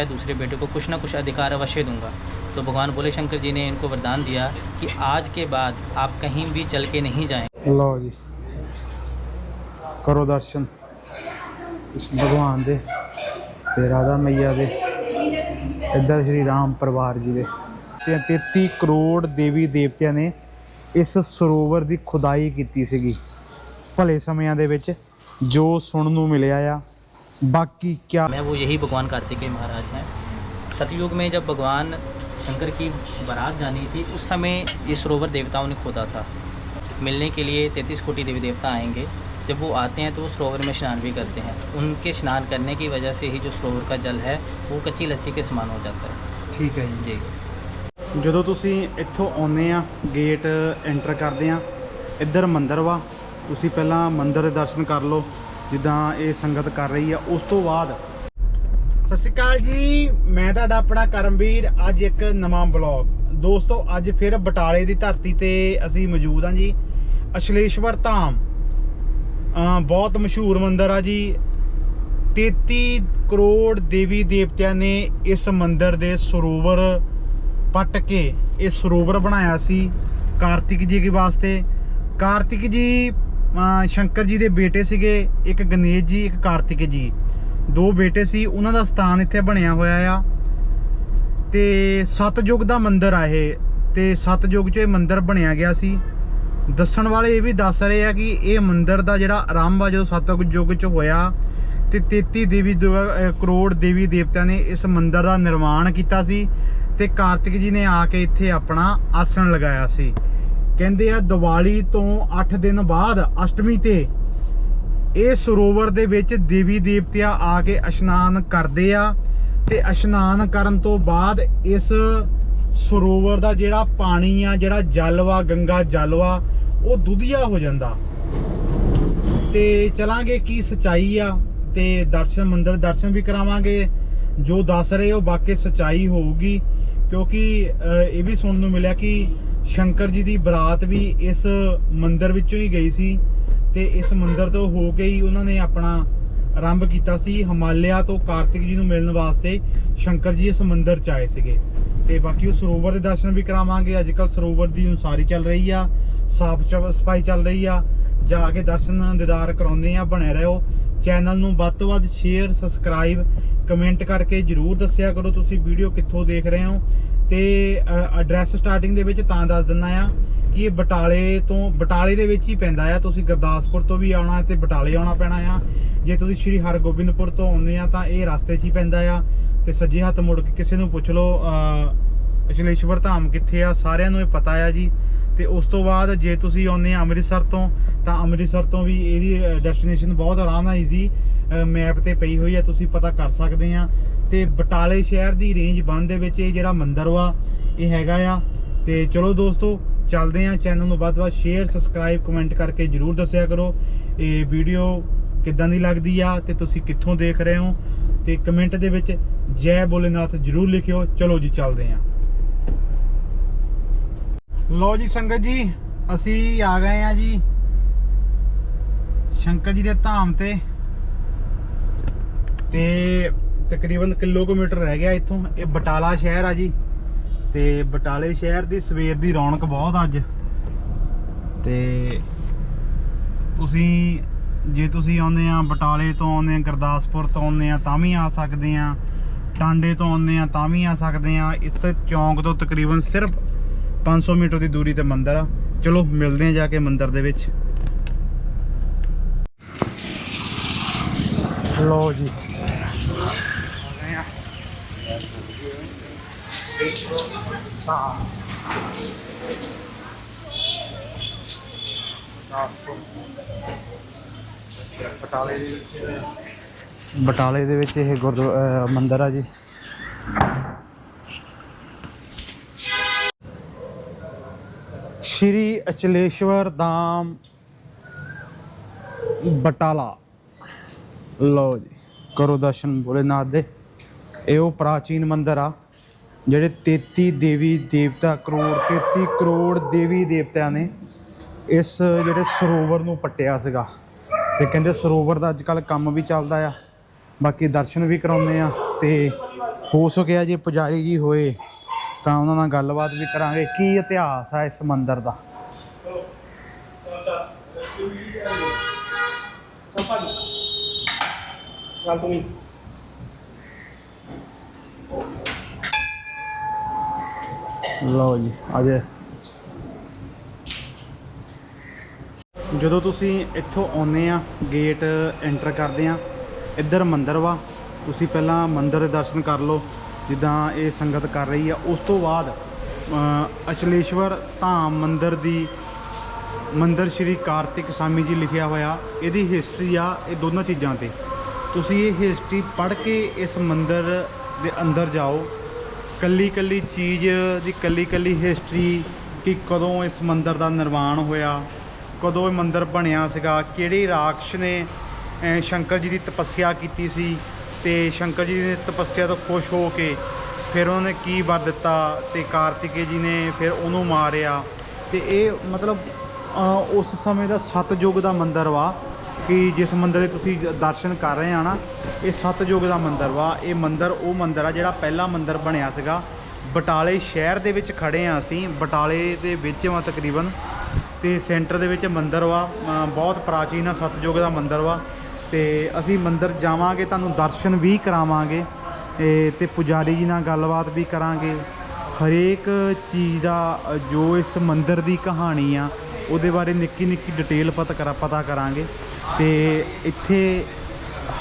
मैं दूसरे बेटे को कुछ ना कुछ अधिकार अवश्य दूंगा तो भगवान भोले शंकर जी ने इनको वरदान दिया कि आज के बाद आप कहीं भी चल के नहीं जाएं ਲਓ ਜੀ ਕਰੋ ਦਰਸ਼ਨ ਇਸ ਭਗਵਾਨ ਦੇ ਤੇ ਰਾਧਾ ਮਈਆ ਦੇ ਇੱਧਰ ਸ਼੍ਰੀ ਰਾਮ ਪਰਿਵਾਰ ਜੀ ਦੇ ਤੇ 33 ਕਰੋੜ ਦੇਵੀ ਦੇਵਤਿਆਂ ਨੇ ਇਸ ਸਰੋਵਰ ਦੀ ਖੁਦਾਈ ਕੀਤੀ ਸੀਗੀ ਭਲੇ ਸਮਿਆਂ ਦੇ ਵਿੱਚ ਜੋ ਸੁਣਨ ਨੂੰ ਮਿਲਿਆ ਆ ਬਾਕੀ ਕਿਆ मैं वो यही भगवान कार्तिकेय महाराज हैं सतयुग में जब भगवान शंकर की बारात जानी थी उस समय ये सरोवर देवताओं ने खोदा था मिलने के लिए तैंतीस कोटि देवी देवता आएंगे जब वो आते हैं तो वो सरोवर में स्नान भी करते हैं उनके स्नान करने की वजह से ही जो सरोवर का जल है वो कच्ची लस्सी के समान हो जाता है ਠੀਕ ਹੈ जी ਜਦੋਂ ਤੁਸੀਂ ਇੱਥੋਂ ਆਉਂਦੇ ਆ ਗੇਟ ਐਂਟਰ ਕਰਦੇ ਆ ਇੱਧਰ ਮੰਦਿਰ ਵਾ ਤੁਸੀਂ ਪਹਿਲਾਂ ਮੰਦਿਰ ਦੇ ਦਰਸ਼ਨ ਕਰ ਲਓ ਜਿੱਦਾਂ ਇਹ ਸੰਗਤ ਕਰ ਰਹੀ ਆ, ਉਸ ਤੋਂ ਬਾਅਦ ਸਤਿ ਸ਼੍ਰੀ ਅਕਾਲ ਜੀ, ਮੈਂ ਤੁਹਾਡਾ ਆਪਣਾ ਕਰਮਵੀਰ, ਅੱਜ ਇੱਕ ਨਵਾਂ ਬਲੌਗ ਦੋਸਤੋ, ਅੱਜ ਫਿਰ ਬਟਾਲੇ ਦੀ ਧਰਤੀ ਤੇ ਅਸੀਂ ਮੌਜੂਦ ਹਾਂ ਜੀ, ਅਸ਼ਲੇਸ਼ਵਰ ਧਾਮ। ਬਹੁਤ ਮਸ਼ਹੂਰ ਮੰਦਿਰ ਆ ਜੀ। 33 ਕਰੋੜ ਦੇਵੀ ਦੇਵਤਿਆਂ ਨੇ ਇਸ ਮੰਦਿਰ ਦੇ ਸਰੋਵਰ ਪੱਟ ਕੇ ਇਹ ਸਰੋਵਰ ਬਣਾਇਆ ਸੀ ਕਾਰਤਿਕ ਜੀ ਦੇ ਵਾਸਤੇ। ਕਾਰਤਿਕ ਜੀ ਸ਼ੰਕਰ ਜੀ ਦੇ ਬੇਟੇ ਸੀਗੇ, ਇੱਕ ਗਣੇਸ਼ ਜੀ, ਇੱਕ ਕਾਰਤਿਕ ਜੀ। ਦੋ ਬੇਟੇ ਸੀ, ਉਹਨਾਂ ਦਾ ਸਥਾਨ ਇੱਥੇ ਬਣਿਆ ਹੋਇਆ ਆ। ਤੇ ਸਤਜੁਗ ਦਾ ਮੰਦਿਰ ਆ ਇਹ, ਤੇ ਸਤਜੁਗ 'ਚ ਇਹ ਮੰਦਿਰ ਬਣਿਆ ਗਿਆ ਸੀ। ਦੱਸਣ ਵਾਲੇ ਇਹ ਵੀ ਦੱਸ ਰਹੇ ਆ ਕਿ ਇਹ ਮੰਦਿਰ ਦਾ ਜਿਹੜਾ ਆਰੰਭ ਆ ਜਦੋਂ ਸਤਜੁਗ ਯੁੱਗ 'ਚ ਹੋਇਆ, ਤੇ 33 ਦੇਵੀ ਕਰੋੜ ਦੇਵੀ ਦੇਵਤਿਆਂ ਨੇ ਇਸ ਮੰਦਿਰ ਦਾ ਨਿਰਮਾਣ ਕੀਤਾ ਸੀ, ਤੇ ਕਾਰਤਿਕ ਜੀ ਨੇ ਆ ਕੇ ਇੱਥੇ ਆਪਣਾ ਆਸਣ ਲਗਾਇਆ ਸੀ। ਕਹਿੰਦੇ ਆ ਦੀਵਾਲੀ ਤੋਂ 8 ਦਿਨ ਬਾਅਦ ਅਸ਼ਟਮੀ ਤੇ ਇਹ ਸਰੋਵਰ ਦੇ ਵਿੱਚ ਦੇਵੀ ਦੇਵਤਿਆਂ ਆ ਕੇ ਇਸ਼ਨਾਨ ਕਰਦੇ ਆ ਤੇ ਇਸ਼ਨਾਨ ਕਰਨ ਤੋਂ ਬਾਅਦ ਇਸ ਸਰੋਵਰ ਦਾ ਜਿਹੜਾ ਪਾਣੀ ਆ, ਜਿਹੜਾ ਜਲ ਵਾ, ਗੰਗਾ ਜਲ ਵਾ, ਉਹ ਦੁਧੀਆ ਹੋ ਜਾਂਦਾ। ਤੇ ਚਲਾਂਗੇ ਕੀ ਸਚਾਈ ਆ ਤੇ ਦਰਸ਼ਨ ਮੰਦਰ ਦਰਸ਼ਨ ਵੀ ਕਰਾਵਾਂਗੇ। ਜੋ ਦੱਸ ਰਹੇ ਉਹ ਬਾਕੀ ਸਚਾਈ ਹੋਊਗੀ, ਕਿਉਂਕਿ ਇਹ ਵੀ ਸੁਣਨ ਨੂੰ ਮਿਲਿਆ ਕਿ ਸ਼ੰਕਰ ਜੀ ਦੀ ਬਰਾਤ ਵੀ ਇਸ ਮੰਦਿਰ ਵਿੱਚੋਂ ਹੀ ਗਈ ਸੀ ਤੇ ਇਸ ਮੰਦਿਰ ਤੋਂ ਹੋ ਕੇ ਹੀ ਉਹਨਾਂ ਨੇ ਆਪਣਾ ਆਰੰਭ ਕੀਤਾ ਸੀ ਹਿਮਾਲਿਆ ਤੋਂ ਕਾਰਤਿਕ ਜੀ ਨੂੰ ਮਿਲਣ ਵਾਸਤੇ। ਸ਼ੰਕਰ ਜੀ ਇਸ ਮੰਦਿਰ ਚ ਆਏ ਸੀਗੇ। ਤੇ ਬਾਕੀ ਉਹ ਸਰੋਵਰ ਦੇ ਦਰਸ਼ਨ ਵੀ ਕਰਾਵਾਂਗੇ। ਅੱਜ ਕੱਲ ਸਰੋਵਰ ਦੀ ਉਸਾਰੀ ਚੱਲ ਰਹੀ ਆ, ਸਾਫ਼ ਸਫ਼ਾਈ ਚੱਲ ਰਹੀ ਆ। ਜਾ ਕੇ ਦਰਸ਼ਨ ਦੀਦਾਰ ਕਰਾਉਂਦੇ ਆ, ਬਣੇ ਰਹੋ। ਚੈਨਲ ਨੂੰ ਵੱਧ ਤੋਂ ਵੱਧ ਸ਼ੇਅਰ ਸਬਸਕ੍ਰਾਈਬ ਕਮੈਂਟ ਕਰਕੇ ਜਰੂਰ ਦੱਸਿਆ ਕਰੋ ਤੁਸੀਂ ਵੀਡੀਓ ਕਿੱਥੋਂ ਦੇਖ ਰਹੇ ਹੋ। ਤੇ ਐਡਰੈਸ ਸਟਾਰਟਿੰਗ ਦੇ ਵਿੱਚ ਤਾਂ ਦੱਸ ਦਿੰਦਾ ਆ ਕਿ ਇਹ ਬਟਾਲੇ ਤੋਂ ਬਟਾਲੇ ਦੇ ਵਿੱਚ ਹੀ ਪੈਂਦਾ ਆ। ਤੁਸੀਂ ਗੁਰਦਾਸਪੁਰ ਤੋਂ ਵੀ ਆਉਣਾ ਤੇ ਬਟਾਲੇ ਆਉਣਾ ਪੈਣਾ ਆ। ਜੇ ਤੁਸੀਂ ਸ਼੍ਰੀ ਹਰਗੋਬਿੰਦਪੁਰ ਤੋਂ ਆਉਂਦੇ ਆ ਤਾਂ ਇਹ ਰਸਤੇ 'ਚ ਹੀ ਪੈਂਦਾ ਆ। ਤੇ ਸੱਜੇ ਹੱਥ ਮੁੜ ਕੇ ਕਿਸੇ ਨੂੰ ਪੁੱਛ ਲਓ ਅਹ, ਅਚਲੇਸ਼ਵਰ ਧਾਮ ਕਿੱਥੇ ਆ ਸਾਰਿਆਂ ਨੂੰ ਇਹ ਪਤਾ ਆ ਜੀ। ਤੇ ਉਸ ਤੋਂ ਬਾਅਦ ਜੇ ਤੁਸੀਂ ਆਉਂਦੇ ਆ ਅੰਮ੍ਰਿਤਸਰ ਤੋਂ ਤਾਂ ਅੰਮ੍ਰਿਤਸਰ ਤੋਂ ਵੀ ਇਹਦੀ ਡੈਸਟੀਨੇਸ਼ਨ ਬਹੁਤ ਆਰਾਮ ਨਾਲ ਈਜ਼ੀ ਮੈਪ ਤੇ ਪਈ ਹੋਈ ਆ। ਤੁਸੀਂ ਪਤਾ ਕਰ ਸਕਦੇ ਆ। ਤੇ ਬਟਾਲੇ ਸ਼ਹਿਰ ਦੀ ਰੇਂਜ 1 ਦੇ ਵਿੱਚ ਇਹ ਜਿਹੜਾ ਮੰਦਿਰ ਵਾ, ਇਹ ਹੈਗਾ ਆ। ਤੇ ਚਲੋ ਦੋਸਤੋ, ਚੱਲਦੇ ਆ ਚੈਨਲ ਨੂੰ ਵੱਧ ਤੋਂ ਵੱਧ ਸ਼ੇਅਰ ਸਬਸਕ੍ਰਾਈਬ ਕਮੈਂਟ ਕਰਕੇ ਜਰੂਰ ਦੱਸਿਆ ਕਰੋ। ਇਹ ਵੀਡੀਓ ਕਿੱਦਾਂ ਦੀ ਲੱਗਦੀ ਆ ਤੇ ਤੁਸੀਂ ਕਿੱਥੋਂ ਦੇਖ ਰਹੇ ਹੋ? ਤੇ ਕਮੈਂਟ ਦੇ ਵਿੱਚ ਜੈ ਬੋਲੇਨਾਥ ਜਰੂਰ ਲਿਖਿਓ। ਚਲੋ ਜੀ, ਚੱਲਦੇ ਆ। ਲੋ ਜੀ ਸੰਗਤ ਜੀ, ਅਸੀਂ ਆ ਗਏ ਆ ਜੀ ਸ਼ੰਕਰ ਜੀ ਦੇ ਧਾਮ ਤੇ। ਤੇ ਤਕਰੀਬਨ ਕਿਲੋਮੀਟਰ ਰਹਿ ਗਿਆ ਇੱਥੋਂ। ਇਹ ਬਟਾਲਾ ਸ਼ਹਿਰ ਆ ਜੀ। ਤੇ ਬਟਾਲੇ ਸ਼ਹਿਰ ਦੀ ਸਵੇਰ ਦੀ ਰੌਣਕ ਬਹੁਤ ਅੱਜ। ਤੇ ਤੁਸੀਂ, ਜੇ ਤੁਸੀਂ ਆਉਂਦੇ ਆ ਬਟਾਲੇ ਤੋਂ ਆਉਂਦੇ ਆ, ਗੁਰਦਾਸਪੁਰ ਤੋਂ ਆਉਂਦੇ ਆ, ਤਾਂ ਵੀ ਆ ਸਕਦੇ ਆ। ਟਾਂਡੇ ਤੋਂ ਆਉਂਦੇ ਆ, ਤਾਂ ਵੀ ਆ ਸਕਦੇ ਆ। ਇੱਥੇ ਚੌਂਕ ਤੋਂ ਤਕਰੀਬਨ ਸਿਰਫ 500 ਮੀਟਰ ਦੀ ਦੂਰੀ ਤੇ ਮੰਦਿਰ ਆ। ਚਲੋ, ਮਿਲਦੇ ਆ ਜਾ ਕੇ ਮੰਦਿਰ ਦੇ ਵਿੱਚ। ਲੋ ਜੀ ਆ ਗਏ ਆ ਸਾ ਬਟਾਲੇ ਬਟਾਲੇ ਦੇ ਵਿੱਚ ਇਹ ਗੁਰਦੁਆਰਾ ਮੰਦਿਰ ਆ ਜੀ। ਸ਼੍ਰੀ ਅਚਲੇਸ਼ਵਰ ਧਾਮ ਬਟਾਲਾ। ਲਓ ਜੀ, ਕਰੋ ਦਰਸ਼ਨ ਭੋਲੇਨਾਥ ਦੇ। ਇਹ ਉਹ ਪ੍ਰਾਚੀਨ ਮੰਦਿਰ ਆ। ਜਿਹੜੇ 33 ਦੇਵੀ ਦੇਵਤਾ ਕਰੋੜ 33 ਕਰੋੜ ਦੇਵੀ ਦੇਵਤਿਆਂ ਨੇ ਇਸ ਜਿਹੜੇ ਸਰੋਵਰ ਨੂੰ ਪੱਟਿਆ ਸੀਗਾ। ਤੇ ਕਹਿੰਦੇ ਸਰੋਵਰ ਦਾ ਅੱਜ ਕੱਲ ਕੰਮ ਵੀ ਚੱਲਦਾ ਆ, ਬਾਕੀ ਦਰਸ਼ਨ ਵੀ ਕਰਾਉਂਦੇ ਆ ਤੇ ਹੋ ਸਕਿਆ ਜੇ ਪੁਜਾਰੀ ਜੀ ਹੋਏ ਤਾਂ ਉਹਨਾਂ ਨਾਲ ਗੱਲਬਾਤ ਵੀ ਕਰਾਂਗੇ। ਕੀ ਇਤਿਹਾਸ ਆ ਇਸ ਮੰਦਿਰ ਦਾ? ਚੱਲ ਤੂੰ ਵੀ। ਲਓ ਜੀ, ਆ ਅਜੇ ਜਦੋਂ ਤੁਸੀਂ ਇੱਥੋਂ ਆਉਂਦੇ ਆ ਗੇਟ ਐਂਟਰ ਕਰਦੇ ਆ, ਇੱਧਰ ਮੰਦਿਰ ਵਾ, ਤੁਸੀਂ ਪਹਿਲਾਂ ਮੰਦਿਰ ਦੇ ਦਰਸ਼ਨ ਕਰ ਲਓ, ਜਿੱਦਾਂ ਇਹ ਸੰਗਤ ਕਰ ਰਹੀ ਆ। ਉਸ ਤੋਂ ਬਾਅਦ ਅਚਲੇਸ਼ਵਰ ਧਾਮ ਮੰਦਿਰ ਦੀ, ਮੰਦਿਰ ਸ਼੍ਰੀ ਕਾਰਤਿਕ ਸਾਮੀ ਜੀ ਲਿਖਿਆ ਹੋਇਆ, ਇਹਦੀ ਹਿਸਟਰੀ ਆ, ਇਹ ਦੋਨਾਂ ਚੀਜ਼ਾਂ ਤੇ। ਤੁਸੀਂ ਇਹ ਹਿਸਟਰੀ ਪੜ੍ਹ ਕੇ ਇਸ ਮੰਦਿਰ ਦੇ ਅੰਦਰ ਜਾਓ ਕੱਲੀ ਕੱਲੀ ਚੀਜ਼ ਦੀ ਕੱਲੀ ਕੱਲੀ ਹਿਸਟਰੀ ਕਿ ਕਦੋਂ ਇਸ ਮੰਦਿਰ ਦਾ ਨਿਰਮਾਣ ਹੋਇਆ, ਕਦੋਂ ਇਹ ਮੰਦਿਰ ਬਣਿਆ ਸੀਗਾ, ਕਿਹੜੇ ਰਾਖਸ਼ ਨੇ ਸ਼ੰਕਰ ਜੀ ਦੀ ਤਪੱਸਿਆ ਕੀਤੀ ਸੀ ਤੇ ਸ਼ੰਕਰ ਜੀ ਦੀ ਤਪੱਸਿਆ ਤੋਂ ਖੁਸ਼ ਹੋ ਕੇ ਫਿਰ ਉਹਨਾਂ ਨੇ ਕੀ ਵਰ ਦਿੱਤਾ ਤੇ ਕਾਰਤਿਕੇ ਜੀ ਨੇ ਫਿਰ ਉਹਨੂੰ ਮਾਰਿਆ ਤੇ ਇਹ ਮਤਲਬ ਉਸ ਸਮੇਂ ਦਾ ਸਤਯੁਗ ਦਾ ਮੰਦਿਰ ਵਾ। ਕਿ ਜਿਸ ਮੰਦਰ ਦੇ ਤੁਸੀਂ ਦਰਸ਼ਨ ਕਰ ਰਹੇ ਆ ਨਾ, ਇਹ ਸਤਯੁਗ ਦਾ ਮੰਦਰ ਵਾ। ਇਹ ਮੰਦਰ, ਉਹ ਮੰਦਰ ਆ ਜਿਹੜਾ ਪਹਿਲਾ ਮੰਦਰ ਬਣਿਆ ਸੀਗਾ। ਬਟਾਲੇ ਸ਼ਹਿਰ ਦੇ ਵਿੱਚ ਖੜੇ ਆ ਅਸੀਂ। ਬਟਾਲੇ ਦੇ ਵਿੱਚ ਵਾ ਤਕਰੀਬਨ। ਤੇ ਸੈਂਟਰ ਦੇ ਵਿੱਚ ਮੰਦਰ ਵਾ। ਬਹੁਤ ਪ੍ਰਾਚੀਨ ਆ ਸਤਯੁਗ ਦਾ ਮੰਦਰ ਵਾ। ਤੇ ਅਸੀਂ ਮੰਦਰ ਜਾਵਾਂਗੇ, ਤੁਹਾਨੂੰ ਦਰਸ਼ਨ ਵੀ ਕਰਾਵਾਂਗੇ। ਤੇ ਪੁਜਾਰੀ ਜੀ ਨਾਲ ਗੱਲਬਾਤ ਵੀ ਕਰਾਂਗੇ। ਹਰੇਕ ਚੀਜ਼ ਦਾ, ਜੋ ਇਸ ਮੰਦਰ ਦੀ ਕਹਾਣੀ ਆ, ਉਹਦੇ ਬਾਰੇ ਨਿੱਕੀ ਨਿੱਕੀ ਡਿਟੇਲ ਪਤਾ, ਕਰਾ, ਪਤਾ ਕਰਾਂਗੇ। ਤੇ ਇੱਥੇ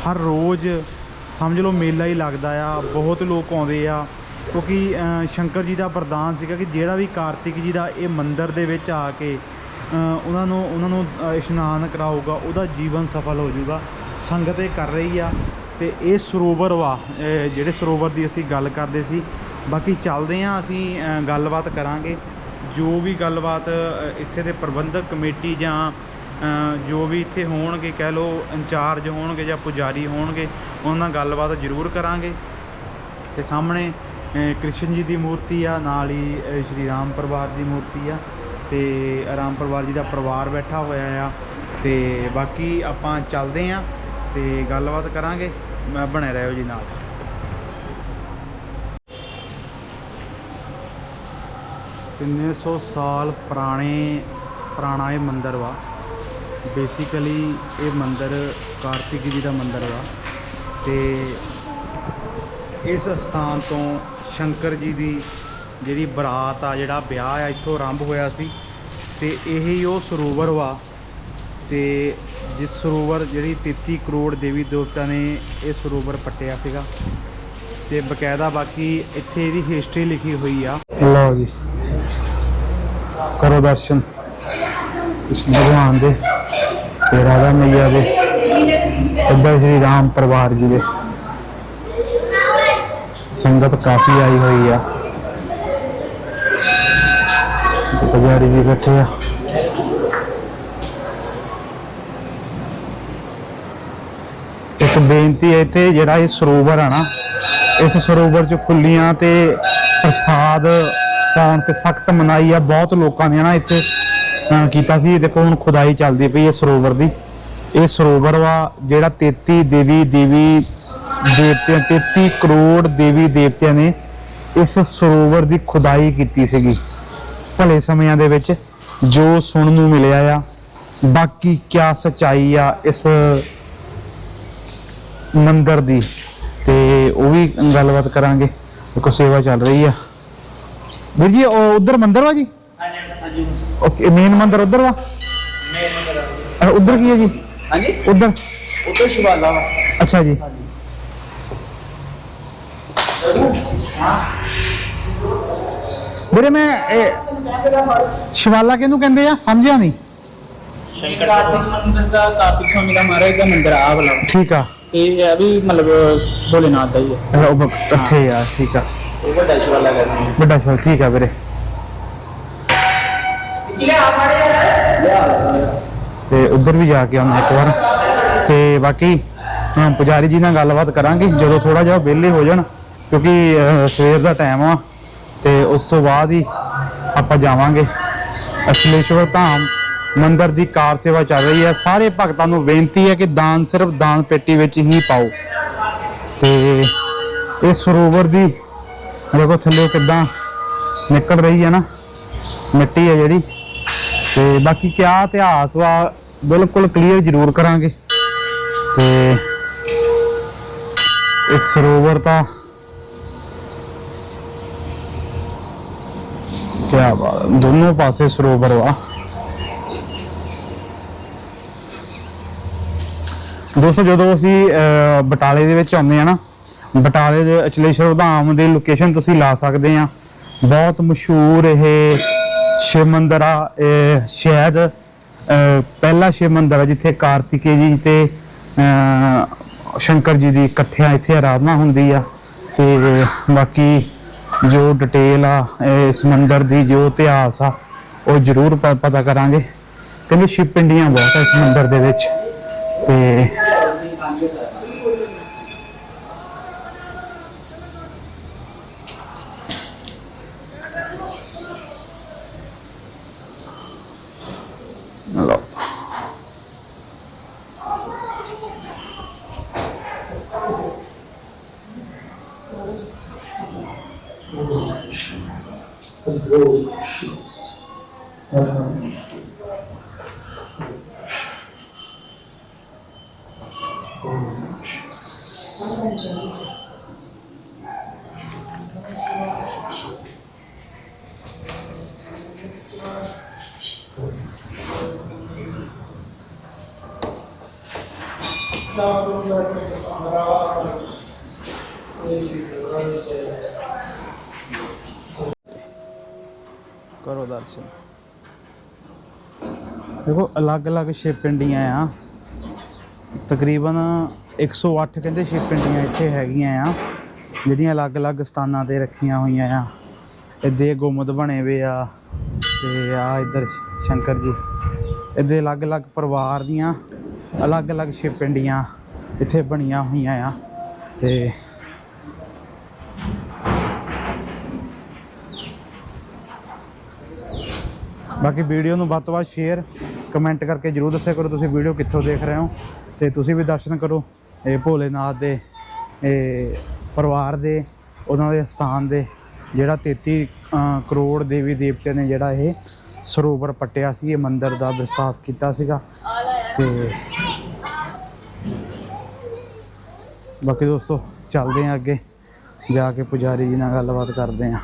ਹਰ ਰੋਜ਼ ਸਮਝ ਲਓ ਮੇਲਾ ਹੀ ਲੱਗਦਾ ਆ, ਬਹੁਤ ਲੋਕ ਆਉਂਦੇ ਆ, ਕਿਉਂਕਿ ਸ਼ੰਕਰ ਜੀ ਦਾ ਵਰਦਾਨ ਸੀਗਾ ਕਿ ਜਿਹੜਾ ਵੀ ਕਾਰਤਿਕ ਜੀ ਦਾ ਇਹ ਮੰਦਿਰ ਦੇ ਵਿੱਚ ਆ ਕੇ ਉਹਨਾਂ ਨੂੰ ਉਹਨਾਂ ਨੂੰ ਇਸ਼ਨਾਨ ਕਰਾਊਗਾ, ਉਹਦਾ ਜੀਵਨ ਸਫਲ ਹੋ ਜਾਊਗਾ, ਸੰਗਤ ਇਹ ਕਰ ਰਹੀ ਆ, ਤੇ ਇਹ ਸਰੋਵਰ ਵਾ ਜਿਹੜੇ ਸਰੋਵਰ ਦੀ ਅਸੀਂ ਗੱਲ ਕਰਦੇ ਸੀ, ਬਾਕੀ ਚੱਲਦੇ ਆ, ਅਸੀਂ ਗੱਲਬਾਤ ਕਰਾਂਗੇ, ਜੋ ਵੀ ਗੱਲਬਾਤ ਇੱਥੇ ਦੇ ਪ੍ਰਬੰਧਕ ਕਮੇਟੀ ਜਾਂ ਜੋ ਵੀ ਇੱਥੇ ਹੋਣਗੇ, ਕਹਿ ਲਓ, ਇੰਚਾਰਜ ਹੋਣਗੇ ਜਾਂ ਪੁਜਾਰੀ ਹੋਣਗੇ, ਉਹਨਾਂ ਨਾਲ ਗੱਲਬਾਤ ਜ਼ਰੂਰ ਕਰਾਂਗੇ। ਤੇ ਸਾਹਮਣੇ ਕ੍ਰਿਸ਼ਨ ਜੀ ਦੀ ਮੂਰਤੀ ਆ, ਨਾਲ ਹੀ ਸ਼੍ਰੀ ਰਾਮ ਪਰਿਵਾਰ ਦੀ ਮੂਰਤੀ ਆ। ਤੇ ਰਾਮ ਪਰਿਵਾਰ ਜੀ ਦਾ ਪਰਿਵਾਰ ਬੈਠਾ ਹੋਇਆ ਆ। ਤੇ ਬਾਕੀ ਆਪਾਂ ਚੱਲਦੇ ਆ ਤੇ ਗੱਲਬਾਤ ਕਰਾਂਗੇ। ਮੈਂ ਬਣੇ ਰਹੋ ਜੀ ਨਾਲ। ਤਿੰਨੇ ਸੌ ਸਾਲ ਪੁਰਾਣੇ, ਪੁਰਾਣਾ ਇਹ ਮੰਦਿਰ ਵਾ। ਬੇਸਿਕਲੀ ਇਹ ਮੰਦਿਰ ਕਾਰਤਿਕ ਜੀ ਦਾ ਮੰਦਿਰ ਵਾ ਤੇ ਇਸ ਸਥਾਨ ਤੋਂ ਸ਼ੰਕਰ ਜੀ ਦੀ ਜਿਹੜੀ ਬਰਾਤ ਆ, ਜਿਹੜਾ ਵਿਆਹ ਆ, ਇੱਥੋਂ ਆਰੰਭ ਹੋਇਆ ਸੀ ਤੇ ਇਹੀ ਉਹ ਸਰੋਵਰ ਵਾ ਤੇ ਜਿਸ ਸਰੋਵਰ ਜਿਹੜੀ 33 ਕਰੋੜ ਦੇਵੀ ਦੇਵਤਾ ਨੇ ਇਹ ਸਰੋਵਰ ਪੱਟਿਆ ਸੀਗਾ ਤੇ ਬਕਾਇਦਾ ਬਾਕੀ ਇੱਥੇ ਇਹਦੀ ਹਿਸਟਰੀ ਲਿਖੀ ਹੋਈ ਆ। ਲਓ ਜੀ। ਕਰੋ ਦਰਸ਼ਨ। ਇਸ ਭਗਵਾਨ ਦੇ ਤੇ ਰਾਧਾ ਮਈਆ ਦੇ ਅੱਬਾ ਸ਼੍ਰੀ ਰਾਮ ਪਰਿਵਾਰ ਜੀ ਦੇ। ਸੰਗਤ ਕਾਫੀ ਆਈ ਹੋਈ ਆ। ਪੁਜਾਰੀ ਵੀ ਬੈਠੇ ਆ। ਇੱਕ ਬੇਨਤੀ ਹੈ ਇੱਥੇ, ਜਿਹੜਾ ਇਹ ਸਰੋਵਰ ਆ ਨਾ, ਇਸ ਸਰੋਵਰ 'ਚ ਫੁੱਲੀਆਂ ਤੇ ਪ੍ਰਸਾਦ ਪਾਉਣ ਤੇ ਸਖਤ ਮਨਾਈ ਆ। ਬਹੁਤ ਲੋਕਾਂ ਨੇ ਨਾ ਇੱਥੇ ਕੀਤਾ ਸੀ, ਦੇਖੋ ਹੁਣ ਖੁਦਾਈ ਚੱਲਦੀ ਪਈ ਹੈ ਸਰੋਵਰ ਦੀ। ਇਹ ਸਰੋਵਰ ਵਾ ਜਿਹੜਾ 33 ਦੇਵੀ ਦੇਵੀ ਦੇਵਤਿਆਂ 33 ਕਰੋੜ ਦੇਵੀ ਦੇਵਤਿਆਂ ਨੇ ਇਸ ਸਰੋਵਰ ਦੀ ਖੁਦਾਈ ਕੀਤੀ ਸੀਗੀ। ਭਲੇ ਸਮਿਆਂ ਦੇ ਵਿੱਚ ਜੋ ਸੁਣਨ ਨੂੰ ਮਿਲਿਆ ਆ, ਬਾਕੀ ਕਿਆ ਸਚਾਈ ਆ ਇਸ ਮੰਦਰ ਦੀ, ਤੇ ਉਹ ਵੀ ਗੱਲਬਾਤ ਕਰਾਂਗੇ। ਦੇਖੋ ਸੇਵਾ ਚੱਲ ਰਹੀ ਆ। ਵੀਰ ਜੀ, ਉਹ ਉਧਰ ਮੰਦਿਰ ਵਾ ਜੀ? ਓਕੇ ਮੇਨ ਮੰਦਿਰ ਉਧਰ ਵਾ? ਅਹ ਉਧਰ ਕੀ ਹੈ ਜੀ? ਹਾਂਜੀ? ਉਧਰ? ਉੱਤੇ ਸ਼ਿਵਾਲਾ ਵਾ। ਅੱਛਾ ਜੀ। ਵੀਰੇ ਮੈਂ ਇਹ ਸ਼ਿਵਾਲਾ ਕਿਹਨੂੰ ਕਹਿੰਦੇ ਆ? ਸਮਝਿਆ ਨਹੀਂ? ਕਾਰਤਿਕ ਮੰਦਿਰ ਦਾ ਕਾਰਤਿਕ ਸਵਾਮੀ ਦਾ ਮਹਾਰਾਜ ਦਾ ਮੰਦਿਰ ਆ ਵਾਲਾ। ਠੀਕ ਆ। ਤੇ ਇਹ ਵੀ ਮਤਲਬ ਭੋਲੇਨਾਥ ਦਾ ਹੀ ਹੈ ਇਹ ਉਹ ਇਕੱਠੇ ਆ ਠੀਕ ਆ। ਉਹ ਵੱਡਾ ਸ਼ਿਵਾਲਾ ਕਹਿੰਦੇ ਵੱਡਾ ਸ਼ਿਵ ਠੀਕ ਆ ਵੀਰੇ। ਤੇ ਉਧਰ ਵੀ ਜਾ ਕੇ ਆਉਣਾ ਇੱਕ ਵਾਰ। ਤੇ ਬਾਕੀ ਹਾਂ, ਪੁਜਾਰੀ ਜੀ ਨਾਲ ਗੱਲਬਾਤ ਕਰਾਂਗੇ ਜਦੋਂ ਥੋੜਾ ਜਿਹਾ ਵਿਹਲੇ ਹੋ ਜਾਣ ਕਿਉਂਕਿ ਸਵੇਰ ਦਾ ਟਾਈਮ ਆ। ਤੇ ਉਸ ਤੋਂ ਬਾਅਦ ਹੀ ਆਪਾਂ ਜਾਵਾਂਗੇ। ਅਸ਼ਲੇਸ਼ਵਰ ਧਾਮ ਮੰਦਿਰ ਦੀ ਕਾਰ ਸੇਵਾ ਚੱਲ ਰਹੀ ਹੈ। ਸਾਰੇ ਭਗਤਾਂ ਨੂੰ ਬੇਨਤੀ ਹੈ ਕਿ ਦਾਨ ਸਿਰਫ ਦਾਨ ਪੇਟੀ ਵਿੱਚ ਹੀ ਪਾਓ। ਤੇ ਇਹ ਸਰੋਵਰ ਦੀ ਦੇਖੋ ਥੱਲੇ ਕਿੱਦਾਂ ਨਿਕਲ ਰਹੀ ਹੈ ਨਾ ਮਿੱਟੀ ਹੈ ਜਿਹੜੀ। ਤੇ ਬਾਕੀ ਕਿਆ ਇਤਿਹਾਸ ਵਾ, ਬਿਲਕੁਲ ਕਲੀਅਰ ਜ਼ਰੂਰ ਕਰਾਂਗੇ। ਤੇ ਇਸ ਸਰੋਵਰ ਦਾ ਕਿਆ ਬਾਤ ਦੋਨੋਂ ਪਾਸੇ ਸਰੋਵਰ ਵਾ। ਦੋਸਤੋ, ਜਦੋਂ ਅਸੀਂ ਬਟਾਲੇ ਦੇ ਵਿੱਚ ਆਉਂਦੇ ਆ ਨਾ, ਬਟਾਲੇ ਦੇ ਅਚਲੇਸ਼ਵਰ ਧਾਮ ਦੀ ਲੋਕੇਸ਼ਨ ਤੁਸੀਂ ਲਾ ਸਕਦੇ ਆ ਬਹੁਤ ਮਸ਼ਹੂਰ ਇਹ ਸ਼ਿਵ ਮੰਦਿਰ ਆ ਇਹ ਸ਼ਾਇਦ ਪਹਿਲਾ ਸ਼ਿਵ ਮੰਦਿਰ ਆ ਜਿੱਥੇ ਕਾਰਤਿਕੇ ਜੀ ਤੇ ਸ਼ੰਕਰ ਜੀ ਦੀ ਇਕੱਠਿਆਂ ਇੱਥੇ ਆਰਾਧਨਾ ਹੁੰਦੀ ਆ। ਤੇ ਬਾਕੀ ਜੋ ਡਿਟੇਲ ਆ ਇਸ ਮੰਦਿਰ ਦੀ ਜੋ ਇਤਿਹਾਸ ਆ, ਉਹ ਜ਼ਰੂਰ ਪ- ਪਤਾ ਕਰਾਂਗੇ। ਕਹਿੰਦੇ ਸ਼ਿਵ ਪਿੰਡੀਆਂ ਬਹੁਤ ਆ ਇਸ ਮੰਦਿਰ ਦੇ ਵਿੱਚ। ਤੇ Go shoes. Ага. Thank you. ਕਰੋ ਦਰਸ਼ਨ। ਦੇਖੋ, ਅਲੱਗ-ਅਲੱਗ ਸ਼ਿਵ ਪਿੰਡੀਆਂ ਆ। ਤਕਰੀਬਨ 108 ਕਹਿੰਦੇ ਸ਼ਿਵ ਪਿੰਡੀਆਂ ਇੱਥੇ ਹੈਗੀਆਂ ਆ, ਜਿਹੜੀਆਂ ਅਲੱਗ-ਅਲੱਗ ਸਥਾਨਾਂ ਤੇ ਰੱਖੀਆਂ ਹੋਈਆਂ ਆ। ਇੱਦੇ ਗੁੰਮਦ ਬਣੇ ਹੋਏ ਆ ਤੇ ਆ ਇੱਧਰ ਸ਼ੰਕਰ ਜੀ। ਇਹਦੇ ਅਲੱਗ-ਅਲੱਗ ਪਰਿਵਾਰ ਦੀਆਂ ਅਲੱਗ-ਅਲੱਗ ਸ਼ਿਵ ਪਿੰਡੀਆਂ ਇੱਥੇ ਬਣੀਆਂ ਹੋਈਆਂ ਆ ਤੇ ਬਾਕੀ ਵੀਡੀਓ ਨੂੰ ਵੱਧ ਤੋਂ ਵੱਧ ਸ਼ੇਅਰ ਕਮੈਂਟ ਕਰਕੇ ਜਰੂਰ ਦੱਸਿਆ ਕਰੋ ਤੁਸੀਂ ਵੀਡੀਓ ਕਿੱਥੋਂ ਦੇਖ ਰਹੇ ਹੋ ਤੇ ਤੁਸੀਂ ਵੀ ਦਰਸ਼ਨ ਕਰੋ ਇਹ ਭੋਲੇਨਾਥ ਦੇ, ਇਹ ਪਰਿਵਾਰ ਦੇ, ਉਹਨਾਂ ਦੇ ਸਥਾਨ ਦੇ, ਜਿਹੜਾ 33 ਕਰੋੜ ਦੇਵੀ ਦੇਵਤੇ ਨੇ ਜਿਹੜਾ ਇਹ ਸਰੋਵਰ ਪੱਟਿਆ ਸੀ, ਇਹ ਮੰਦਿਰ ਦਾ ਵਿਸਥਾਰ ਕੀਤਾ ਸੀਗਾ ਤੇ ਬਾਕੀ ਦੋਸਤੋ ਚੱਲਦੇ ਹਾਂ ਅੱਗੇ, ਜਾ ਕੇ ਪੁਜਾਰੀ ਜੀ ਨਾਲ ਗੱਲਬਾਤ ਕਰਦੇ ਹਾਂ।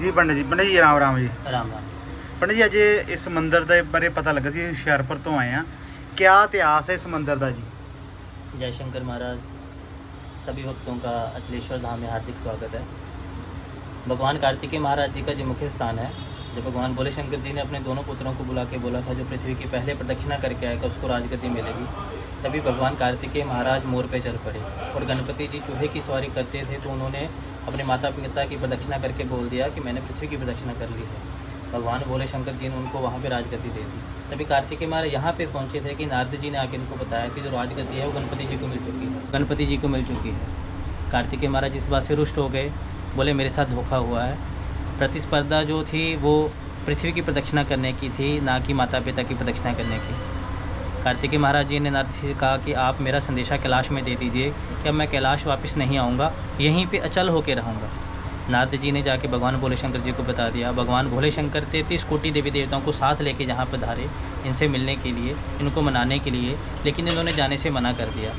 ਜੀ ਪੰਡਿਤ ਜੀ ਪੰਡਿਤ ਜੀ ਰਾਮ ਰਾਮ ਜੀ राम राम ਪੰਡਿਤ ਜੀ ਅੱਜ ਇਸ ਮੰਦਿਰ ਦੇ ਬਾਰੇ ਪਤਾ ਲੱਗਾ ਸੀ ਹੁਸ਼ਿਆਰਪੁਰ ਤੋਂ ਆਏ ਆ ਕਿਆ ਇਤਿਹਾਸ ਹੈ ਇਸ ਮੰਦਿਰ ਦਾ ਜੀ जयशंकर महाराज सभी भक्तों का अचलेश्वर धाम में हार्दिक स्वागत है भगवान कार्तिकेय महाराज जी का जो मुख्य स्थान है जब भगवान भोले शंकर जी ने अपने दोनों पुत्रों को बुला के बोला था जो पृथ्वी की पहले प्रदक्षिणा करके आएगा उसको राजगद्दी मिलेगी तभी भगवान कार्तिकेय महाराज मोर पे चल पड़े और गणपति जी चूहे की सवारी करते थे तो उन्होंने अपने माता पिता की प्रदक्षिणा करके बोल दिया कि मैंने पृथ्वी की प्रदक्षिणा कर ली है। भगवान भोले शंकर जी ने उनको वहाँ पे राजगति दे दी। तभी कार्तिकेय महाराज यहाँ पे पहुँचे थे कि नारद जी ने आके इनको बताया कि जो राजगति है वो गणपति जी को मिल चुकी है। गणपति जी को मिल चुकी है। कार्तिकेय महाराज इस बात से रुष्ट हो गए। बोले, मेरे साथ धोखा हुआ है। प्रतिस्पर्धा जो थी वो पृथ्वी की प्रदक्षिणा करने की थी, ना कि माता पिता की प्रदक्षिणा करने की। कार्तिकेय महाराज जी ने नारद से कहा कि आप मेरा संदेशा कैलाश में दे दीजिए कि अब मैं कैलाश वापस नहीं आऊँगा? यहीं पर अचल होकर रहूँगा। नारद जी ने जाके भगवान भोले शंकर जी को बता दिया। भगवान भोले शंकर तैतीस कोटि देवी देवताओं को साथ लेके जहाँ पर धारे, इनसे मिलने के लिए, इनको मनाने के लिए, लेकिन इन्होंने जाने से मना कर दिया।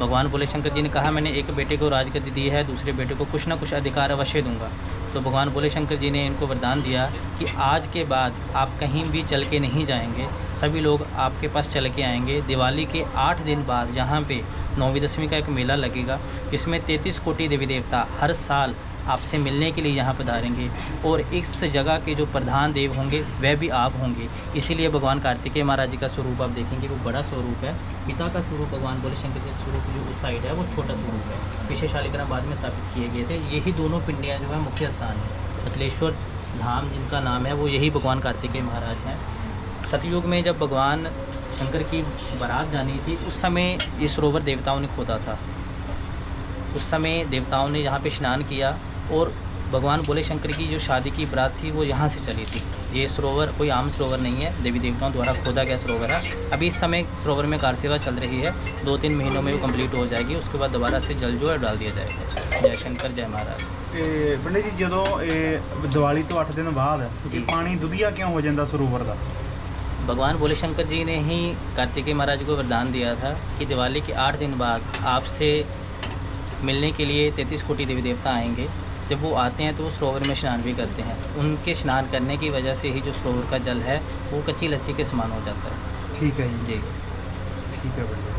भगवान भोले शंकर जी ने कहा, मैंने एक बेटे को राजगद्दी दी है, दूसरे बेटे को कुछ ना कुछ अधिकार अवश्य दूँगा। तो भगवान भोले शंकर जी ने इनको वरदान दिया कि आज के बाद आप कहीं भी चल के नहीं जाएँगे। सभी लोग आपके पास चल के आएँगे। दिवाली के आठ दिन बाद यहाँ पे नौवीं दसवीं का एक मेला लगेगा, इसमें तैंतीस कोटि देवी देवता हर साल आपसे मिलने के लिए यहाँ पधारेंगे और इस जगह के जो प्रधान देव होंगे, वह भी आप होंगे। इसीलिए भगवान कार्तिकेय महाराज जी का स्वरूप आप देखेंगे, वो बड़ा स्वरूप है। पिता का स्वरूप भगवान भोले शंकर जी का स्वरूप जो उस साइड है, वो छोटा स्वरूप है। पीछे शालिग्राम बाद में स्थापित किए गए थे। यही दोनों पिंडियाँ जो है मुख्य स्थान है। अखिलेश्वर धाम जिनका नाम है, वो यही भगवान कार्तिकेय महाराज हैं। सतयुग में जब भगवान शंकर की बारात जानी थी, उस समय ये सरोवर देवताओं ने खोदा था। उस समय देवताओं ने यहाँ पे स्नान किया। और भगवान भोले शंकर की जो शादी की बारात थी वो यहाँ से चली थी ये सरोवर कोई आम सरोवर नहीं है देवी देवताओं द्वारा खोदा गया सरोवर है अभी इस समय सरोवर में कार सेवा चल रही है दो तीन महीनों में वो कंप्लीट हो जाएगी उसके बाद दोबारा से जल जो है डाल दिया जाएगा जय शंकर जय महाराज ਤੇ ਪੰਡਿਤ ਜੀ ਜਦੋਂ ਇਹ ਦੀਵਾਲੀ ਤੋਂ 8 ਦਿਨ ਬਾਅਦ ਜੀ। ਇਹ ਪਾਣੀ ਦੁਧੀਆ ਕਿਉਂ ਹੋ ਜਾਂਦਾ ਸਰੋਵਰ ਦਾ भगवान भोले शंकर जी ने ही कार्तिकेय महाराज को वरदान दिया था कि दिवाली के आठ दिन बाद आपसे मिलने के लिए तैंतीस कोटि देवी देवता आएंगे जब वो आते हैं तो वो सरोवर में स्नान भी करते हैं उनके स्नान करने की वजह से ही जो सरोवर का जल है वो कच्ची लस्सी के समान हो जाता है ठीक है जी ठीक है बढ़िया